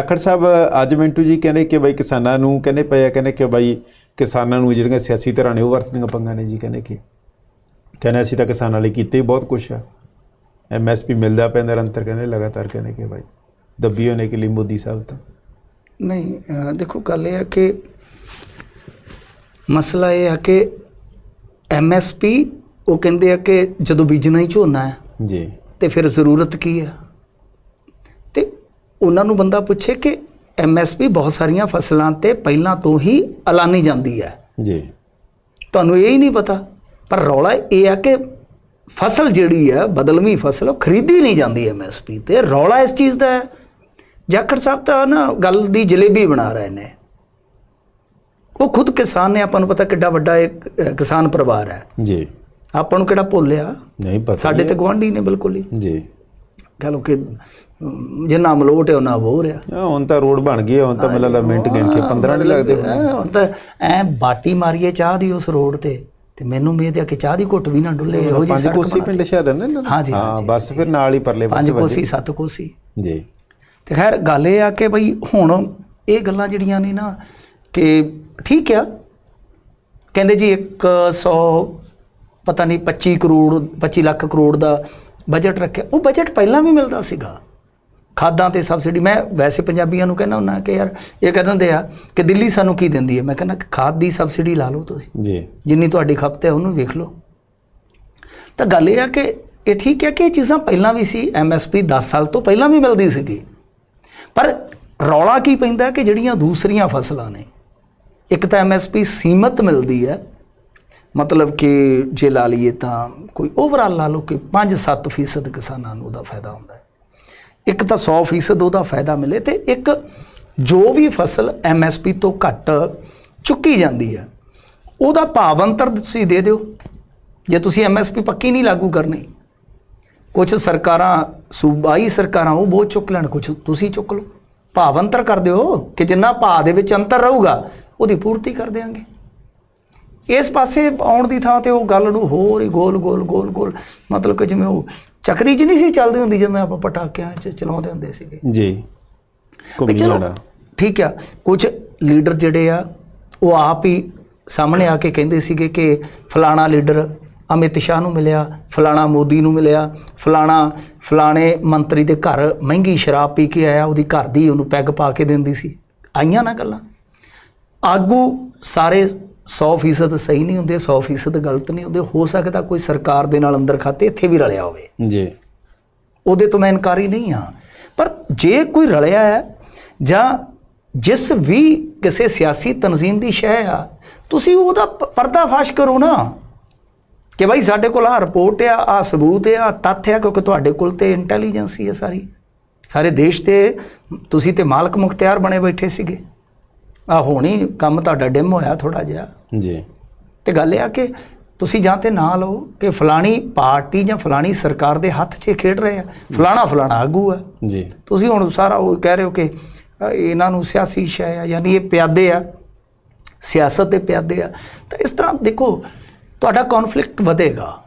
ਅਖੜ ਸਾਹਿਬ ਅੱਜ ਮਿੰਟੂ ਜੀ ਕਹਿੰਦੇ ਕਿ ਬਈ ਕਿਸਾਨਾਂ ਨੂੰ ਕਹਿੰਦੇ ਪਏ ਆ ਕਹਿੰਦੇ ਕਿ ਬਈ ਕਿਸਾਨਾਂ ਨੂੰ ਜਿਹੜੀਆਂ ਸਿਆਸੀ ਧਿਰਾਂ ਨੇ ਉਹ ਵਰਤਣੀਆਂ ਪੰਗਾਂ ਨੇ ਜੀ ਕਹਿੰਦੇ ਕਿ। ਕਹਿੰਦੇ ਅਸੀਂ ਤਾਂ ਕਿਸਾਨਾਂ ਲਈ ਕੀਤੇ ਹੀ ਬਹੁਤ ਕੁਝ ਆ। ਐਮਐਸਪੀ ਮਿਲਦਾ ਪਿਆ ਨਿਰੰਤਰ ਕਹਿੰਦੇ ਲਗਾਤਾਰ ਕਹਿੰਦੇ ਕਿ ਬਈ ਦੱਬੀ ਹੋਣੇ ਕੇ ਲਈ ਮੋਦੀ ਸਾਹਿਬ ਤਾਂ। ਨਹੀਂ ਦੇਖੋ ਗੱਲ ਇਹ ਹੈ ਕਿ ਮਸਲਾ ਇਹ ਹੈ ਕਿ ਐਮਐਸਪੀ ਉਹ ਕਹਿੰਦੇ ਆ ਕਿ ਜਦੋਂ ਬੀਜਣਾ ਹੀ ਝੋਨਾ ਹੈ ਜੀ। ਤੇ ਫਿਰ ਜ਼ਰੂਰਤ ਕੀ ਹੈ? ਉਹਨਾਂ ਨੂੰ ਬੰਦਾ ਪੁੱਛੇ ਕਿ ਐਮਐਸਪੀ ਬਹੁਤ ਸਾਰੀਆਂ ਫਸਲਾਂ ਤੇ ਪਹਿਲਾਂ ਤੋਂ ਹੀ ਐਲਾਨੀ ਜਾਂਦੀ ਹੈ। ਜੀ। ਤੁਹਾਨੂੰ ਇਹ ਹੀ ਨਹੀਂ ਪਤਾ ਪਰ ਰੌਲਾ ਇਹ ਆ ਕਿ ਫਸਲ ਜਿਹੜੀ ਹੈ ਬਦਲਵੀਂ ਫਸਲ ਉਹ ਖਰੀਦੀ ਨਹੀਂ ਜਾਂਦੀ ਐਮਐਸਪੀ ਤੇ। ਰੌਲਾ ਇਸ ਚੀਜ਼ ਦਾ ਹੈ। ਜਾਖੜ ਸਾਹਿਬ ਤਾਂ ਨਾ ਗੱਲ ਦੀ ਜਲੇਬੀ ਬਣਾ ਰਹੇ ਨੇ। ਉਹ ਖੁਦ ਕਿਸਾਨ ਨੇ ਆਪਾਂ ਨੂੰ ਪਤਾ ਕਿੱਡਾ ਵੱਡਾ ਇੱਕ ਕਿਸਾਨ ਪਰਿਵਾਰ ਹੈ। ਜੀ। ਆਪਾਂ ਨੂੰ ਕਿਹੜਾ ਭੁੱਲਿਆ ਨਹੀਂ ਪਤਾ ਸਾਡੇ ਤੇ ਗਵਾਂਢੀ ਨੇ ਬਿਲਕੁਲ ਹੀ। ਜੀ। ਕਹ ਲੋ ਕਿ ਜਿੰਨਾ ਮਲੋਟ ਹੈ ਉਹਨਾਂ ਆ ਆ, ਹੁਣ ਤਾਂ ਰੋਡ ਬਣ ਗਈ ਹੁਣ ਤਾਂ ਮੈਨੂੰ ਲੱਗਦਾ ਮਿੰਟ ਗਿਣ ਕੇ 15 ਨਹੀਂ ਲੱਗਦੇ ਹੋਣੇ। ਤਾਂ ਐ ਬਾਟੀ ਮਾਰੀਏ ਚਾਹ ਦੀ ਉਸ ਰੋਡ ਤੇ ਤੇ ਮੈਨੂੰ ਉਮੀਦ ਹੈ ਕਿ ਚਾਹ ਦੀ ਘੁੱਟ ਵੀ ਨਾ ਡੁੱਲੇ ਇਹੋ ਜਿਹੀ ਪੰਜ ਸੜਕ ਕੋਸੀ ਪਿੰਡ ਸ਼ਹਿਰ ਹੈ ਨਾ? ਹਾਂਜੀ, ਹਾਂ। ਬਸ ਫਿਰ ਨਾਲ ਹੀ ਪਰਲੇ ਪੰਜ ਪਾਸੇ ਕੋਸੀ ਸੱਤ ਕੋਸੀ। ਜੀ। ਤੇ ਖੈਰ ਗੱਲ ਇਹ ਆ ਕਿ ਬਈ ਹੁਣ ਇਹ ਗੱਲਾਂ ਜਿਹੜੀਆਂ ਨੇ ਨਾ ਕਿ ਠੀਕ ਆ। ਕਹਿੰਦੇ ਜੀ 100 ਪਤਾ ਨਹੀਂ 25 ਕਰੋੜ 25 ਲੱਖ ਕਰੋੜ ਦਾ ਬਜਟ ਰੱਖਿਆ। ਉਹ ਬਜਟ ਪਹਿਲਾਂ ਵੀ ਮਿਲਦਾ ਸੀਗਾ। ਖਾਦਾਂ ਤੇ ਸਬਸਿਡੀ ਮੈਂ ਵੈਸੇ ਪੰਜਾਬੀਆਂ ਨੂੰ ਕਹਿੰਦਾ ਹੁੰਦਾ ਕਿ ਯਾਰ ਇਹ ਕਹਿ ਦਿੰਦੇ ਆ ਕਿ ਦਿੱਲੀ ਸਾਨੂੰ ਕੀ ਦਿੰਦੀ ਹੈ? ਮੈਂ ਕਹਿੰਦਾ ਕਿ ਖਾਦ ਦੀ ਸਬਸਿਡੀ ਲਾ ਲਓ ਤੁਸੀਂ। ਜੀ। ਜਿੰਨੀ ਤੁਹਾਡੀ ਖਪਤ ਹੈ ਉਹਨੂੰ ਵੇਖ ਲਓ। ਤਾਂ ਗੱਲ ਇਹ ਆ ਕਿ ਇਹ ਠੀਕ ਹੈ ਕਿ ਇਹ ਚੀਜ਼ਾਂ ਪਹਿਲਾਂ ਵੀ ਸੀ ਐਮਐਸਪੀ 10 ਸਾਲ ਤੋਂ ਪਹਿਲਾਂ ਵੀ ਮਿਲਦੀ ਸੀਗੀ। ਪਰ ਰੌਲਾ ਕੀ ਪੈਂਦਾ ਕਿ ਜਿਹੜੀਆਂ ਦੂਸਰੀਆਂ ਫਸਲਾਂ ਨੇ ਇੱਕ ਤਾਂ ਐਮਐਸਪੀ ਸੀਮਤ ਮਿਲਦੀ ਹੈ। ਮਤਲਬ ਕਿ ਜੇ ਲਾ ਲਈਏ ਤਾਂ ਕੋਈ ਓਵਰਆਲ ਲਾ ਲਓ ਕਿ 5-7% ਕਿਸਾਨਾਂ ਨੂੰ ਉਹਦਾ ਫਾਇਦਾ ਹੁੰਦਾ ਹੈ। ਇੱਕ ਤਾਂ 100% ਉਹਦਾ ਫਾਇਦਾ ਮਿਲੇ ਤੇ ਇੱਕ ਜੋ ਵੀ ਫਸਲ ਐਮਐਸਪੀ ਤੋਂ ਘੱਟ ਚੁੱਕੀ ਜਾਂਦੀ ਹੈ, ਉਹਦਾ ਭਾਵ ਅੰਤਰ ਤੁਸੀਂ ਦੇ ਦਿਓ। ਜੇ ਤੁਸੀਂ ਐਮਐਸਪੀ ਪੱਕੀ ਨਹੀਂ ਲਾਗੂ ਕਰਨੀ ਕੁਝ ਸਰਕਾਰਾਂ, ਸੂਬਾਈ ਸਰਕਾਰਾਂ ਉਹ ਬਹੁਤ ਚੁੱਕ ਲੈਣ ਕੁਝ ਤੁਸੀਂ ਚੁੱਕ ਲਓ। ਭਾਵ ਅੰਤਰ ਕਰ ਦਿਓ ਕਿ ਜਿੰਨਾ ਭਾਅ ਦੇ ਵਿੱਚ ਅੰਤਰ ਰਹੂਗਾ, ਉਹਦੀ ਪੂਰਤੀ ਕਰ ਦੇਵਾਂਗੇ ਇਸ ਪਾਸੇ ਆਉਣ ਦੀ ਥਾਂ ਤੇ ਉਹ ਗੱਲ ਨੂੰ ਹੋਰ ਹੀ ਗੋਲ ਗੋਲ ਗੋਲ ਗੋਲ ਮਤਲਬ ਕਿ ਜਿਵੇਂ ਉਹ ਚੱਕਰੀ 'ਚ ਨਹੀਂ ਸੀ ਚੱਲਦੀ ਹੁੰਦੀ ਜਿਵੇਂ ਆਪਾਂ ਪਟਾਕਿਆਂ 'ਚ ਚਲਾਉਂਦੇ ਹੁੰਦੇ ਸੀਗੇ। ਜੀ। ਘੁੰਮੀ ਜਾਣਾ। ਠੀਕ ਆ ਕੁਝ ਲੀਡਰ ਜਿਹੜੇ ਆ ਉਹ ਆਪ ਹੀ ਸਾਹਮਣੇ ਆ ਕੇ ਕਹਿੰਦੇ ਸੀਗੇ ਕਿ ਫਲਾਣਾ ਲੀਡਰ ਅਮਿਤ ਸ਼ਾਹ ਨੂੰ ਮਿਲਿਆ ਫਲਾਣਾ ਮੋਦੀ ਨੂੰ ਮਿਲਿਆ ਫਲਾਣਾ ਫਲਾਣੇ ਮੰਤਰੀ ਦੇ ਘਰ ਮਹਿੰਗੀ ਸ਼ਰਾਬ ਪੀ ਕੇ ਆਇਆ ਉਹਦੀ ਘਰ ਦੀ ਉਹਨੂੰ ਪੈਗ ਪਾ ਕੇ ਦਿੰਦੀ ਸੀ। ਆਈਆਂ ਨਾ ਗੱਲਾਂ। ਆਗੂ ਸਾਰੇ 100% ਸਹੀ ਨਹੀਂ ਹੁੰਦੇ 100% ਗਲਤ ਨਹੀਂ ਹੁੰਦੇ ਹੋ ਸਕਦਾ ਕੋਈ ਸਰਕਾਰ ਦੇ ਨਾਲ ਅੰਦਰ ਖਾਤੇ ਇੱਥੇ ਵੀ ਰਲਿਆ ਹੋਵੇ। ਜੀ। ਉਹਦੇ ਤੋਂ ਮੈਂ ਇਨਕਾਰੀ ਨਹੀਂ ਹਾਂ। ਪਰ ਜੇ ਕੋਈ ਰਲਿਆ ਹੈ ਜਾਂ ਜਿਸ ਵੀ ਕਿਸੇ ਸਿਆਸੀ ਤਨਜ਼ੀਮ ਦੀ ਸ਼ੈ ਆ ਤੁਸੀਂ ਉਹਦਾ ਪਰਦਾਫਾਸ਼ ਕਰੋ ਨਾ। ਕਿ ਭਾਈ ਸਾਡੇ ਕੋਲ ਆ ਰਿਪੋਰਟ ਆ ਆ ਸਬੂਤ ਆ ਤੱਥ ਆ ਕਿਉਂਕਿ ਤੁਹਾਡੇ ਕੋਲ ਤੇ ਇੰਟੈਲੀਜੈਂਸੀ ਹੈ ਸਾਰੀ। ਸਾਰੇ ਦੇਸ਼ ਤੇ ਤੁਸੀਂ ਤੇ ਮਾਲਕ ਮੁਖਤਿਆਰ ਬਣੇ ਬੈਠੇ ਸੀਗੇ। ਆ ਹੋਣੀ ਕੰਮ ਤੁਹਾਡਾ ਡਿਮ ਹੋਇਆ ਥੋੜਾ ਜਿਹਾ। ਜੀ। ਤੇ ਗੱਲ ਇਹ ਆ ਕਿ ਤੁਸੀਂ ਜਾਂ ਤੇ ਨਾ ਲਓ ਕਿ ਫਲਾਣੀ ਪਾਰਟੀ ਜਾਂ ਫਲਾਣੀ ਸਰਕਾਰ ਦੇ ਹੱਥ 'ਚ ਖੇਡ ਰਹੇ ਆ। ਫਲਾਣਾ ਫਲਾਣਾ ਆਗੂ ਆ। ਜੀ। ਤੁਸੀਂ ਹੁਣ ਸਾਰਾ ਉਹ ਕਹਿ ਰਹੇ ਹੋ ਕਿ ਇਹਨਾਂ ਨੂੰ ਸਿਆਸੀ ਸ਼ੈ ਆ ਯਾਨੀ ਇਹ ਪਿਆਦੇ ਆ। ਸਿਆਸਤ ਦੇ ਪਿਆਦੇ ਆ। ਤਾਂ ਇਸ ਤਰ੍ਹਾਂ ਦੇਖੋ ਤੁਹਾਡਾ ਕਨਫਲਿਕਟ ਵਧੇਗਾ।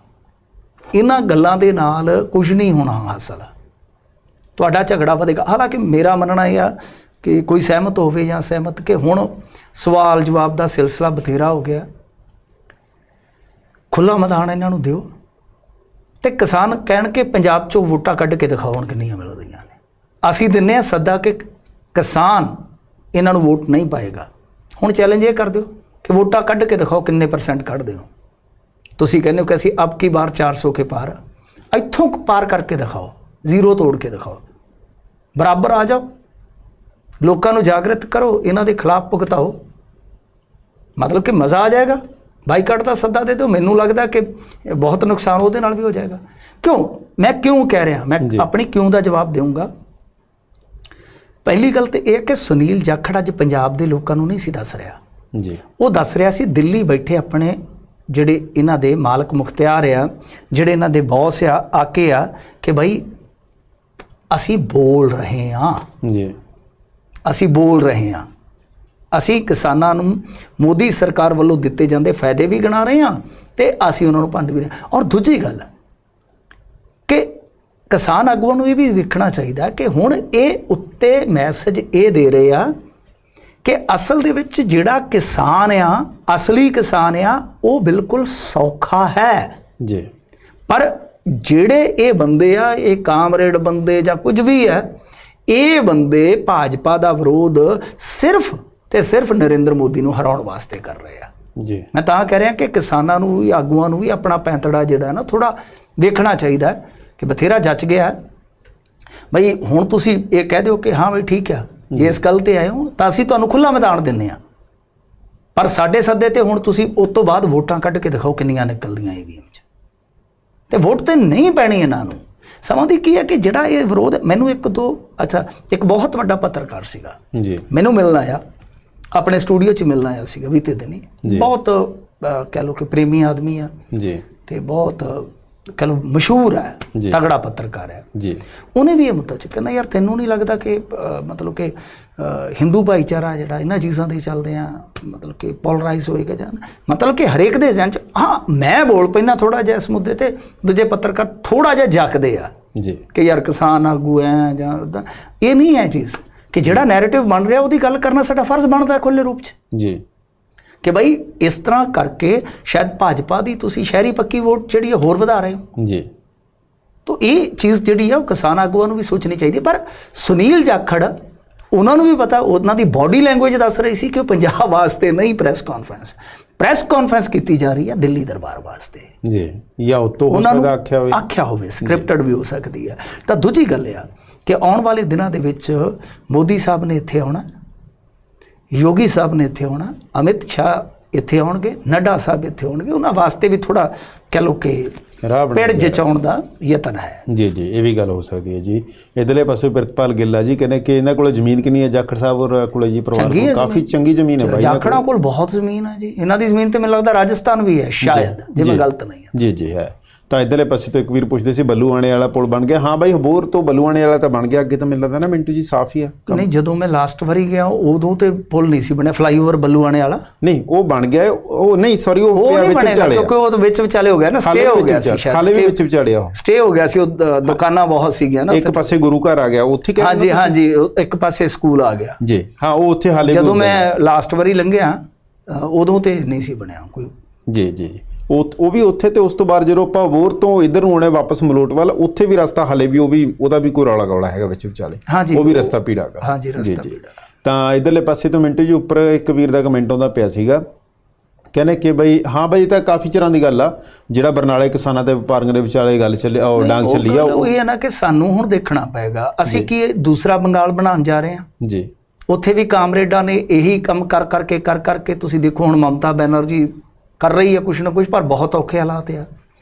ਇਹਨਾਂ ਗੱਲਾਂ ਦੇ ਨਾਲ ਕੁਝ ਨਹੀਂ ਹੋਣਾ ਹਾਸਲ। ਤੁਹਾਡਾ ਝਗੜਾ ਵਧੇਗਾ। ਹਾਲਾਂਕਿ ਮੇਰਾ ਮੰਨਣਾ ਇਹ ਆ ਕਿ ਕੋਈ ਸਹਿਮਤ ਹੋਵੇ ਜਾਂ ਸਹਿਮਤ ਕਿ ਹੁਣ ਸਵਾਲ ਜਵਾਬ ਦਾ ਸਿਲਸਿਲਾ ਬਥੇਰਾ ਹੋ ਗਿਆ। ਖੁੱਲਾ ਮੈਦਾਨ ਇਹਨਾਂ ਨੂੰ ਦਿਓ ਤੇ ਕਿਸਾਨ ਕਹਿਣ ਕਿ ਪੰਜਾਬ ਚੋਂ ਵੋਟਾਂ ਕੱਢ ਕੇ ਦਿਖਾਉਣ ਕਿੰਨੀਆਂ ਮਿਲ ਰਹੀਆਂ ਨੇ। ਅਸੀਂ ਦਿੰਨੇ ਆ ਸੱਦਾ ਕਿ ਕਿਸਾਨ ਇਹਨਾਂ ਨੂੰ ਵੋਟ ਨਹੀਂ ਪਾਏਗਾ। ਹੁਣ ਚੈਲੰਜ ਇਹ ਕਰ ਦਿਓ ਕਿ ਵੋਟਾਂ ਕੱਢ ਕੇ ਦਿਖਾਓ ਕਿੰਨੇ ਪਰਸੈਂਟ ਕੱਢਦੇ ਹੋ। ਤੁਸੀਂ ਕਹਿੰਦੇ ਹੋ ਕਿ ਅਸੀਂ ਅਬ ਕੀ ਬਾਰ 400 ਕੇ ਪਾਰ ਇੱਥੋਂ ਪਾਰ ਕਰਕੇ ਦਿਖਾਓ, ਜ਼ੀਰੋ ਤੋੜ ਕੇ ਦਿਖਾਓ। ਬਰਾਬਰ ਆ ਜਾਓ। ਲੋਕਾਂ ਨੂੰ ਜਾਗਰਿਤ ਕਰੋ ਇਹਨਾਂ ਦੇ ਖਿਲਾਫ ਭੁਗਤਾਓ। ਮਤਲਬ ਕਿ ਮਜ਼ਾ ਆ ਜਾਏਗਾ। ਬਾਈਕਾਟ ਦਾ ਸੱਦਾ ਦੇ ਦਿਓ। ਮੈਨੂੰ ਲੱਗਦਾ ਕਿ ਬਹੁਤ ਨੁਕਸਾਨ ਉਹਦੇ ਨਾਲ ਵੀ ਹੋ ਜਾਏਗਾ। ਕਿਉਂ? ਮੈਂ ਕਿਉਂ ਕਹਿ ਰਿਹਾ? ਮੈਂ। ਆਪਣੀ ਕਿਉਂ ਦਾ ਜਵਾਬ ਦੇਵਾਂਗਾ ਪਹਿਲੀ ਗੱਲ ਤੇ ਇਹ ਹੈ ਕਿ ਸੁਨੀਲ ਜਾਖੜ ਅੱਜ ਪੰਜਾਬ ਦੇ ਲੋਕਾਂ ਨੂੰ ਨਹੀਂ ਸੀ ਦੱਸ ਰਿਹਾ। ਜੀ। ਉਹ ਦੱਸ ਰਿਹਾ ਸੀ ਦਿੱਲੀ ਬੈਠੇ ਆਪਣੇ ਜਿਹੜੇ ਇਹਨਾਂ ਦੇ ਮਾਲਕ ਮੁਖਤਿਆਰ ਆ ਜਿਹੜੇ ਇਹਨਾਂ ਦੇ ਬੌਸ ਆ ਆਕੇ ਆ ਕਿ ਭਾਈ ਅਸੀਂ ਬੋਲ ਰਹੇ ਹਾਂ। ਜੀ। ਅਸੀਂ ਬੋਲ ਰਹੇ ਹਾਂ। ਅਸੀਂ ਕਿਸਾਨਾਂ ਨੂੰ ਮੋਦੀ ਸਰਕਾਰ ਵੱਲੋਂ ਦਿੱਤੇ ਜਾਂਦੇ ਫਾਇਦੇ ਵੀ ਗਿਣਾ ਰਹੇ ਹਾਂ ਤੇ ਅਸੀਂ ਉਹਨਾਂ ਨੂੰ ਭੰਡ ਵੀ ਰਹੇ। ਔਰ ਦੂਜੀ ਗੱਲ ਕਿ ਕਿਸਾਨ ਆਗੂਆਂ ਨੂੰ ਇਹ ਵੀ ਵੇਖਣਾ ਚਾਹੀਦਾ ਕਿ ਹੁਣ ਇਹ ਉੱਤੇ ਮੈਸੇਜ ਇਹ ਦੇ ਰਹੇ ਆ ਕਿ ਅਸਲ ਦੇ ਵਿੱਚ ਜਿਹੜਾ ਕਿਸਾਨ ਆ ਅਸਲੀ ਕਿਸਾਨ ਆ ਉਹ ਬਿਲਕੁਲ ਸੌਖਾ ਹੈ। ਜੀ। ਪਰ ਜਿਹੜੇ ਇਹ ਬੰਦੇ ਆ ਇਹ ਕਾਮਰੇਡ ਬੰਦੇ ਜਾਂ ਕੁਝ ਵੀ ਹੈ ਇਹ ਬੰਦੇ ਭਾਜਪਾ ਦਾ ਵਿਰੋਧ ਸਿਰਫ ਤੇ ਸਿਰਫ ਨਰਿੰਦਰ ਮੋਦੀ ਨੂੰ ਹਰਾਉਣ ਵਾਸਤੇ ਕਰ ਰਹੇ ਆ। ਜੀ। ਮੈਂ ਤਾਂ ਕਹਿ ਰਿਹਾ ਕਿ ਕਿਸਾਨਾਂ ਨੂੰ ਵੀ ਆਗੂਆਂ ਨੂੰ ਵੀ ਆਪਣਾ ਪੈਂਤੜਾ ਜਿਹੜਾ ਨਾ ਥੋੜਾ ਵੇਖਣਾ ਚਾਹੀਦਾ ਕਿ ਬਥੇਰਾ ਜੱਜ ਗਿਆ। ਬਈ ਹੁਣ ਤੁਸੀਂ ਇਹ ਕਹਿ ਦਿਓ ਕਿ ਹਾਂ ਬਈ ਠੀਕ ਆ ਜੇ ਇਸ ਗੱਲ ਤੇ ਆਏ ਹੋ ਤਾਂ ਅਸੀਂ ਤੁਹਾਨੂੰ ਖੁੱਲਾ ਮੈਦਾਨ ਦਿੰਨੇ ਆ ਪਰ ਸਾਡੇ ਸੱਦੇ ਤੇ ਹੁਣ ਤੁਸੀਂ ਉਸ ਤੋਂ ਬਾਅਦ ਵੋਟਾਂ ਕੱਢ ਕੇ ਦਿਖਾਓ ਕਿੰਨੀਆਂ ਨਿਕਲਦੀਆਂ ਈਵੀਐਮ 'ਚ। ਤੇ ਵੋਟ ਤੇ ਨਹੀਂ ਪੈਣੀ ਇਹਨਾਂ ਨੂੰ। ਸਮਾਂ ਦੀ ਕੀ ਹੈ ਕਿ ਜਿਹੜਾ ਇਹ ਵਿਰੋਧ ਮੈਨੂੰ ਇੱਕ ਦੋ ਅੱਛਾ ਇੱਕ ਬਹੁਤ ਵੱਡਾ ਪੱਤਰਕਾਰ ਸੀਗਾ। ਜੀ। ਮੈਨੂੰ ਮਿਲਣ ਆਇਆ। ਆਪਣੇ ਸਟੂਡੀਓ 'ਚ ਮਿਲਣ ਆਇਆ ਸੀਗਾ ਬੀਤੇ ਦਿਨੀ। ਬਹੁਤ ਕਹਿ ਲਓ ਕਿ ਪ੍ਰੇਮੀ ਆਦਮੀ ਆ। ਜੀ। ਤੇ ਬਹੁਤ ਕਹਿ ਲਓ ਮਸ਼ਹੂਰ ਹੈ। ਤਗੜਾ ਪੱਤਰਕਾਰ ਹੈ। ਜੀ। ਉਹਨੇ ਵੀ ਇਹ ਮੁੱਦਾ ਚੁੱਕਿਆ। ਕਹਿੰਦਾ ਯਾਰ ਤੈਨੂੰ ਨਹੀਂ ਲੱਗਦਾ ਕਿ ਮਤਲਬ ਕਿ ਹਿੰਦੂ ਭਾਈਚਾਰਾ ਜਿਹੜਾ ਇਹਨਾਂ ਚੀਜ਼ਾਂ ਦੇ ਚੱਲਦੇ ਆ ਮਤਲਬ ਕਿ ਪੋਲਰਾਈਜ਼ ਹੋਏਗਾ ਜਾਂ ਮਤਲਬ ਕਿ ਹਰੇਕ ਦੇ ਜ਼ਹਿਨ ਚ ਹਾਂ ਮੈਂ ਬੋਲ ਪੈਣਾ ਥੋੜਾ ਜਿਹਾ ਇਸ ਮੁੱਦੇ ਤੇ ਦੂਜੇ ਪੱਤਰਕਾਰ ਥੋੜਾ ਜਿਹਾ ਜੱਕਦੇ ਆ। ਜੀ। ਕਿ ਯਾਰ ਕਿਸਾਨ ਆਗੂ ਐ ਜਾਂ। ਇਹ ਨਹੀਂ ਹੈ ਚੀਜ਼ ਕਿ ਜਿਹੜਾ ਨੈਰੇਟਿਵ ਬਣ ਰਿਹਾ ਉਹਦੀ ਗੱਲ ਕਰਨਾ ਸਾਡਾ ਫਰਜ਼ ਬਣਦਾ ਖੁੱਲੇ ਰੂਪ 'ਚ। ਜੀ। ਕਿ ਭਾਈ ਇਸ ਤਰ੍ਹਾਂ ਕਰਕੇ ਸ਼ਾਇਦ ਭਾਜਪਾ ਦੀ ਤੁਸੀਂ ਸ਼ਹਿਰੀ ਪੱਕੀ ਵੋਟ ਜਿਹੜੀ ਹੈ ਹੋਰ ਵਧਾ ਰਹੇ ਹੋ। ਜੀ। ਤੋ ਇਹ ਚੀਜ਼ ਜਿਹੜੀ ਆ ਉਹ ਕਿਸਾਨ ਆਗੂਆਂ ਨੂੰ ਵੀ ਸੋਚਣੀ ਚਾਹੀਦੀ। ਪਰ ਸੁਨੀਲ ਜਾਖੜ ਉਹਨਾਂ ਨੂੰ ਵੀ ਪਤਾ ਉਹਨਾਂ ਦੀ ਬਾਡੀ ਲੈਂਗੁਏਜ ਦੱਸ ਰਹੀ ਸੀ ਕਿ ਉਹ ਪੰਜਾਬ ਵਾਸਤੇ ਨਹੀਂ ਪ੍ਰੈਸ ਕਾਨਫਰੰਸ ਪ੍ਰੈਸ ਕਾਨਫਰੰਸ ਕੀਤੀ ਜਾ ਰਹੀ ਹੈ ਦਿੱਲੀ ਦਰਬਾਰ ਵਾਸਤੇ। ਜੀ। ਜਾਂ ਉਤੋਂ ਹੋ ਉਹਨਾਂ ਨੂੰ ਸਕਦਾ ਆਖਿਆ ਹੋਵੇ। ਆਖਿਆ ਹੋਵੇ ਸਕ੍ਰਿਪਟਡ ਵੀ ਹੋ ਸਕਦੀ ਹੈ ਤਾਂ ਦੂਜੀ ਗੱਲ ਆ ਕਿ ਆਉਣ ਵਾਲੇ ਦਿਨਾਂ ਦੇ ਵਿੱਚ ਮੋਦੀ ਸਾਹਿਬ ਨੇ ਇੱਥੇ ਆਉਣਾ। ਯੋਗੀ ਸਾਹਿਬ ਨੇ ਇੱਥੇ ਆਉਣਾ ਅਮਿਤ ਸ਼ਾਹ ਇੱਥੇ ਆਉਣਗੇ ਨੱਡਾ ਸਾਹਿਬ ਇੱਥੇ ਆਉਣਗੇ ਉਹਨਾਂ ਵਾਸਤੇ ਵੀ ਥੋੜਾ ਕਹਿ ਲਓ ਕਿ ਪੇੜ ਜਚਾਉਣ ਦਾ ਯਤਨ ਹੈ। ਜੀ ਜੀ ਇਹ ਵੀ ਗੱਲ ਹੋ ਸਕਦੀ ਹੈ ਜੀ। ਇਧਰਲੇ ਪਾਸੇ ਪ੍ਰਿਤਪਾਲ ਗਿੱਲਾ ਜੀ ਕਹਿੰਦੇ ਕਿ ਇਹਨਾਂ ਕੋਲ ਜ਼ਮੀਨ ਕਿੰਨੀ ਹੈ? ਜਾਖੜ ਸਾਹਿਬ ਔਰ ਕੋਲੇ ਜੀ ਪਰਿਵਾਰ ਕਾਫੀ। ਚੰਗੀ ਜ਼ਮੀਨ ਹੈ ਇਹਨਾਂ ਜਾਖੜਾਂ ਕੋਲ। ਬਹੁਤ ਜ਼ਮੀਨ ਹੈ ਜੀ। ਇਹਨਾਂ ਦੀ ਜ਼ਮੀਨ ਤੇ ਮੈਨੂੰ ਲੱਗਦਾ ਰਾਜਸਥਾਨ ਵੀ ਹੈ ਸ਼ਾਇਦ ਜੇ ਮੈਂ। ਗਲਤ ਨਹੀਂ ਹਾਂ। ਜੀ ਜੀ ਹੈ। ਤਾਂ ਇਧਰਲੇ ਪਾਸੇ ਤੋਂ ਇੱਕ ਵੀਰ ਪੁੱਛਦੇ ਸੀ ਬੱਲੂਆਣੇ ਵਾਲਾ ਪੁਲ ਬਣ ਗਿਆ? ਹਾਂ ਬਾਈ ਹਬੋਰ ਤੋਂ ਬੱਲੂਆਣੇ ਵਾਲਾ ਤਾਂ ਬਣ ਗਿਆ ਅੱਗੇ ਤਾਂ ਮੈਨੂੰ ਲੱਗਦਾ ਨਾ ਮਿੰਟੂ ਜੀ ਸਾਫ਼ ਹੀ ਆ ਨਹੀਂ ਜਦੋਂ ਮੈਂ ਲਾਸਟ ਵਾਰੀ ਗਿਆ ਉਦੋਂ ਤੇ ਪੁਲ ਨਹੀਂ ਸੀ ਬਣਿਆ ਫਲਾਈਓਵਰ ਬੱਲੂਆਣੇ ਵਾਲਾ। ਨਹੀਂ ਉਹ ਬਣ ਗਿਆ ਉਹ ਨਹੀਂ ਸੌਰੀ ਉਹ ਪਿਆ ਵਿੱਚ ਵਿਚਾਲੇ ਕਿਉਂਕਿ ਉਹ ਤਾਂ ਵਿੱਚ ਵਿਚਾਲੇ ਹੋ ਗਿਆ ਨਾ ਸਟੇ ਹੋ ਗਿਆ ਸੀ ਵਿਚਾਲੇ- ਸ਼ਾਇਦ ਹਾਲੇ ਵੀ ਵਿੱਚ ਵਿਚਾੜਿਆ ਉਹ। ਸਟੇ ਹੋ ਗਿਆ ਸੀ ਉਹ ਦੁਕਾਨਾਂ ਬਹੁਤ ਸੀਗੀਆਂ ਨਾ ਇੱਕ ਪਾਸੇ ਗੁਰੂ ਘਰ ਆ ਗਿਆ ਉੱਥੇ ਕਹਿ ਰਹੇ ਹਾਂਜੀ ਹਾਂਜੀ ਇੱਕ ਪਾਸੇ ਸਕੂਲ ਆ ਗਿਆ? ਜੀ ਹਾਂ ਉਹ ਉੱਥੇ ਹਾਲੇ ਜਦੋਂ ਮੈਂ ਲਾਸਟ ਵਾਰੀ ਲੰਘਿਆ ਉਦੋਂ ਤੇ ਨਹੀਂ ਸੀ ਬਣਿਆ ਕੋਈ। ਜੀ ਜੀ। ਉਹ ਵੀ ਉੱਥੇ ਤੇ ਉਸ ਤੋਂ ਬਾਅਦ ਜਦੋਂ ਆਪਾਂ ਵੋਰ ਤੋਂ ਇੱਧਰ ਨੂੰ ਆਉਣੇ ਵਾਪਸ ਮਲੋਟ ਵੱਲ ਉੱਥੇ ਵੀ ਰਸਤਾ ਹਲੇ ਵੀ ਉਹ ਵੀ ਉਹਦਾ ਵੀ ਕੋਈ ਰੌਲਾ ਗੌਲਾ ਹੈਗਾ ਵਿੱਚ ਵਿਚਾਲੇ। ਉਹ ਵੀ ਰਸਤਾ ਪੀੜਾ ਹੈਗਾ। ਹਾਂਜੀ, ਰਸਤਾ। ਪੀੜਾ। ਤਾਂ ਇਧਰਲੇ ਪਾਸੇ ਤੋਂ ਮਿੰਟੂ ਜੀ ਉੱਪਰ ਇੱਕ ਵੀਰ ਦਾ ਕਮੈਂਟ ਆਉਂਦਾ ਪਿਆ ਸੀਗਾ। ਕਹਿੰਦੇ ਕਿ ਬਈ ਹਾਂ ਬਈ ਤਾਂ ਕਾਫੀ ਚਿਰਾਂ ਦੀ ਗੱਲ ਆ। ਜਿਹੜਾ ਬਰਨਾਲੇ ਕਿਸਾਨਾਂ ਤੇ ਵਪਾਰੀਆਂ ਦੇ ਵਿਚਾਲੇ ਗੱਲ ਚੱਲੀ ਉਹ ਡਾਂਗ ਚੱਲੀ ਆ ਉਹ ਇਹ ਹੈ ਨਾ ਕਿ ਸਾਨੂੰ ਹੁਣ ਦੇਖਣਾ ਪਏਗਾ। ਅਸੀਂ ਕੀ ਦੂਸਰਾ ਬੰਗਾਲ ਬਣਾਉਣ ਜਾ ਰਹੇ ਹਾਂ? ਜੀ। ਉੱਥੇ ਵੀ ਕਾਮਰੇਡਾਂ ਨੇ ਇਹੀ ਕੰਮ ਕਰ ਕਰਕੇ ਕਰ ਕਰਕੇ ਤੁਸੀਂ ਦੇਖੋ ਹੁਣ ਮਮਤਾ ਬੈਨਰਜੀ ਕਰ ਰਹੀ ਹੈ ਕੁਛ ਨਾ ਕੁਛ ਪਰ ਬਹੁਤ ਔਖੇ ਹਾਲਾਤ ਆ।